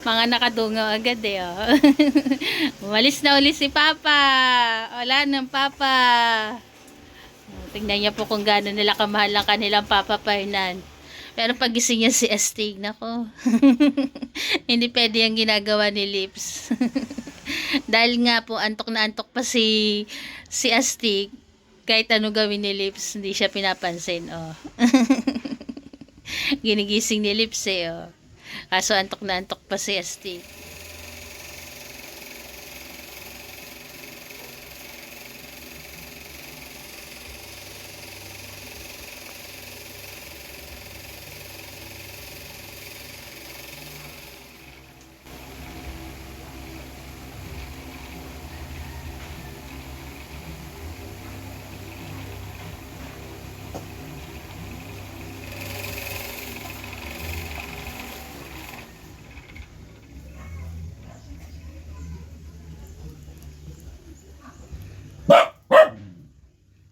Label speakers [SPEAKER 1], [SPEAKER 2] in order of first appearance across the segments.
[SPEAKER 1] Mga nakadungaw agad eh, oh. Umalis na uli si Papa. Wala nang Papa. Tingnan niya po kung gaano nila kamahal ang kanilang Papa Fernan. Pero pagising niya si Astig, nako. Hindi pwede ang ginagawa ni Lips. Dahil nga po, antok na antok pa si, si Astig. Kahit ano gawin ni Lips, hindi siya pinapansin, oh. Ginigising ni Lips eh, oh. Kaso antok na antok pa si Astig.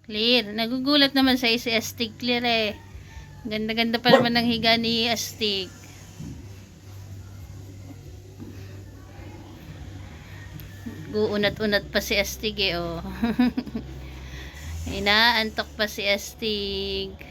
[SPEAKER 1] Clear. Nagugulat naman sa si Astig Clear eh. Ganda-ganda pa naman ng higa ni Astig. Guunat-unat pa si Astig eh oh. Inaantok pa si Astig.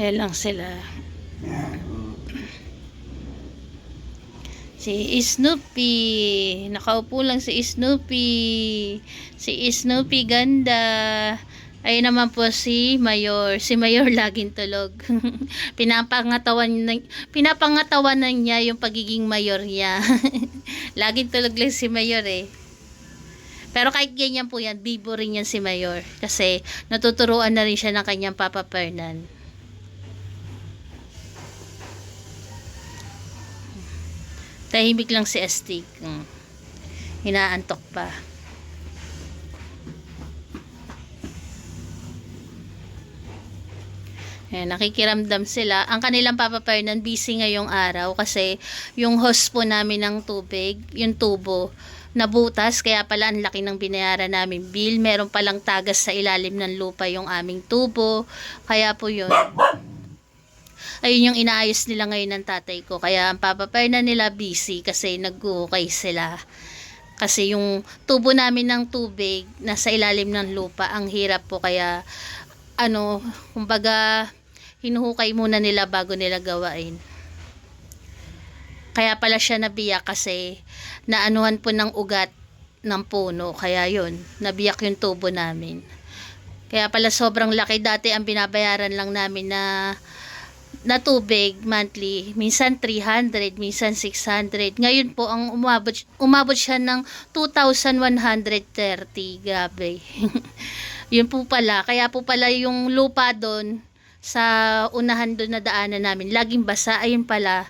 [SPEAKER 1] Ayan lang sila. Si Snoopy. Nakaupo lang si Snoopy. Si Snoopy ganda. Ayun naman po si Mayor. Si Mayor laging tulog. pinapangatawan, na, pinapangatawan na niya yung pagiging mayor niya. laging tulog lang si Mayor eh. Pero kahit ganyan po yan, bibo rin yan si Mayor. Kasi natuturuan na rin siya ng kanyang Papa Fernan. Tahimik lang si Astig. Mm. Hinaantok pa. Ayan, nakikiramdam sila. Ang kanilang Papa Fernan busy ngayong araw kasi yung host po namin ng tubig, yung tubo, nabutas. Kaya pala ang laki ng binayaran namin bill. Meron palang tagas sa ilalim ng lupa yung aming tubo. Kaya po yun ayun yung inaayos nila ngayon ng tatay ko. Kaya ang Papa Fernan nila busy kasi nag-uukay sila. Kasi yung tubo namin ng tubig nasa ilalim ng lupa, ang hirap po kaya ano, kumbaga hinuhukay muna nila bago nila gawain. Kaya pala siya nabiyak kasi naanuhan po ng ugat ng puno. Kaya yun, nabiyak yung tubo namin. Kaya pala sobrang laki. Dati ang binabayaran lang namin na na tubig monthly, minsan 300, minsan 600. Ngayon po ang umabot umabot siya ng 2,130. Grabe. Yun po pala, kaya po pala yung lupa doon sa unahan doon na daanan namin, laging basa. Ayun pala,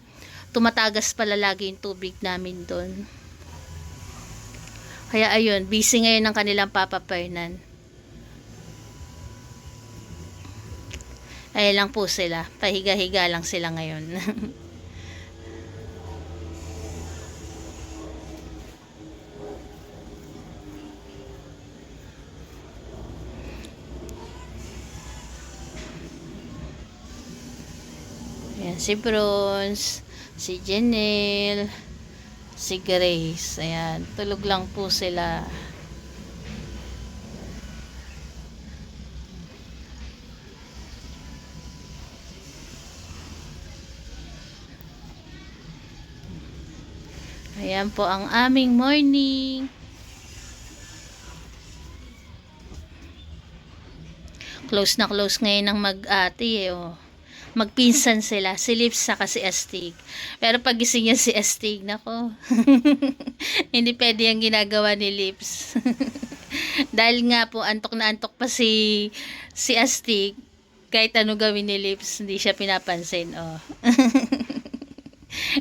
[SPEAKER 1] tumatagas pala lagi yung tubig namin doon. Kaya ayun, busy ngayon ng kanilang Papa Fernan. Ayan lang po sila. Pahiga-higa lang sila ngayon. Ayan, si Bronze, si Janelle, si Grace. Ayan, tulog lang po sila. Ayan po ang aming morning. Close na close ngayon ng mag-ate eh, oh. Magpinsan sila, si Lips saka si Astig. Pero pagising niya si Astig, nako. Hindi pwede ang ginagawa ni Lips. Dahil nga po, antok na antok pa si, si Astig. Kahit ano gawin ni Lips, hindi siya pinapansin, oh.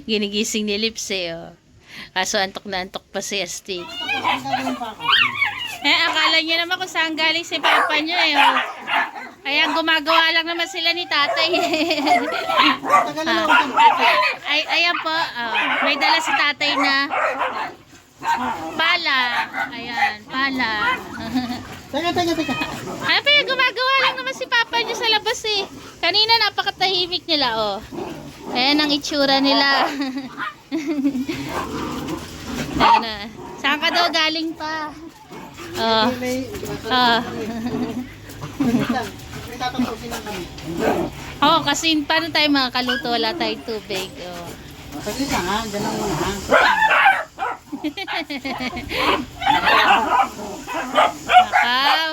[SPEAKER 1] Ginigising ni Lips eh, oh. Kaso antok na antok pa si Astig. Eh, akala niya naman kung saan galing si papa niyo eh. Oh. Kaya gumagawa lang naman sila ni tatay. Ah. Ay, ayan po, oh, may dala si tatay na Pala. Ayan, pala.
[SPEAKER 2] Teka, teka, teka.
[SPEAKER 1] Ano pa yung gumagawa lang naman si Papa niyo sa labas eh. Kanina napakatahimik nila oh. Ayan ang itsura nila. Ayan na. Saan ka daw galing pa? Oh. Ah. Oo, oh, kasi paano tayo makakaluto? Wala tayong tubig. Oh.
[SPEAKER 2] Saglit lang ha, dyan lang muna.
[SPEAKER 1] Nakaw.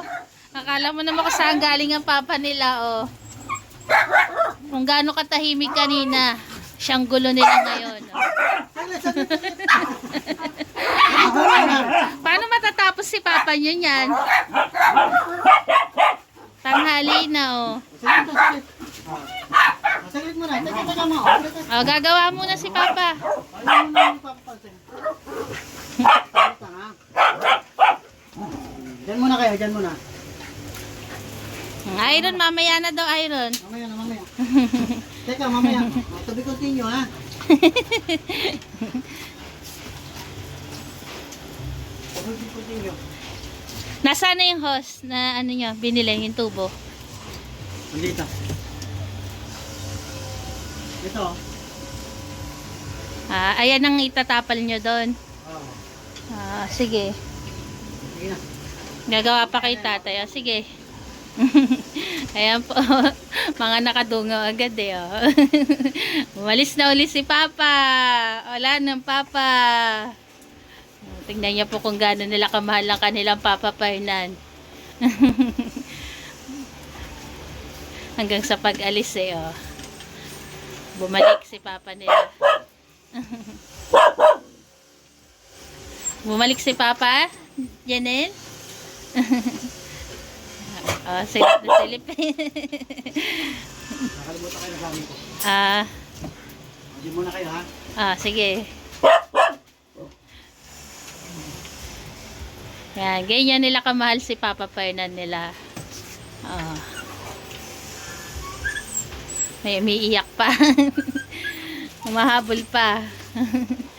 [SPEAKER 1] Akala mo naman kung saan galing ang papa nila, oh. Kung gaano katahimik kanina, siyang gulo nila ngayon. Oh. Paano matatapos si papa niyo niyan? Tanghali na, oh.
[SPEAKER 2] Saglit. Teka, teka mo.
[SPEAKER 1] Oh, gagawa muna si papa.
[SPEAKER 2] Dyan muna kayo, dyan muna.
[SPEAKER 1] Iron, mamaya na daw, Iron.
[SPEAKER 2] Mamaya na, mamaya. Teka, mamaya. To be continue ha.
[SPEAKER 1] Nasaan na yung host na ano niya, binili yung tubo?
[SPEAKER 2] Nandito. Ito.
[SPEAKER 1] Ah, ayan ang itatapal nyo doon. Ah, sige.
[SPEAKER 2] Sige na.
[SPEAKER 1] Gagawa pa kay tatay. Ah, sige. Ayan po. Mga nakadungaw agad eh. Oh. Umalis na ulit si Papa. Wala ng Papa. Tingnan niyo po kung gaano nila kamahal ang kanilang Papa Fernan. Hanggang sa pag-alis eh. Oh. Bumalik si Papa nila. Bumalik si Papa. Janelle. Oh, silip na silip.
[SPEAKER 2] Nakalimutan kayo na gamit ko.
[SPEAKER 1] ah,
[SPEAKER 2] Diyan muna kayo ha.
[SPEAKER 1] ah, sige. Yan, ganyan nila kamahal si Papa Fernan nila. Oh. May umiiyak pa. Umahabol pa.